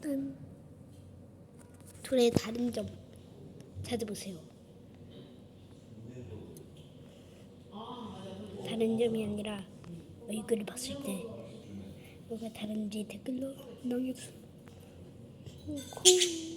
일단 둘의 다른 점 찾아보세요. 다른 점이 아니라 얼굴을 봤을 때 뭐가 다른지 댓글로 남겨주세요. 콩.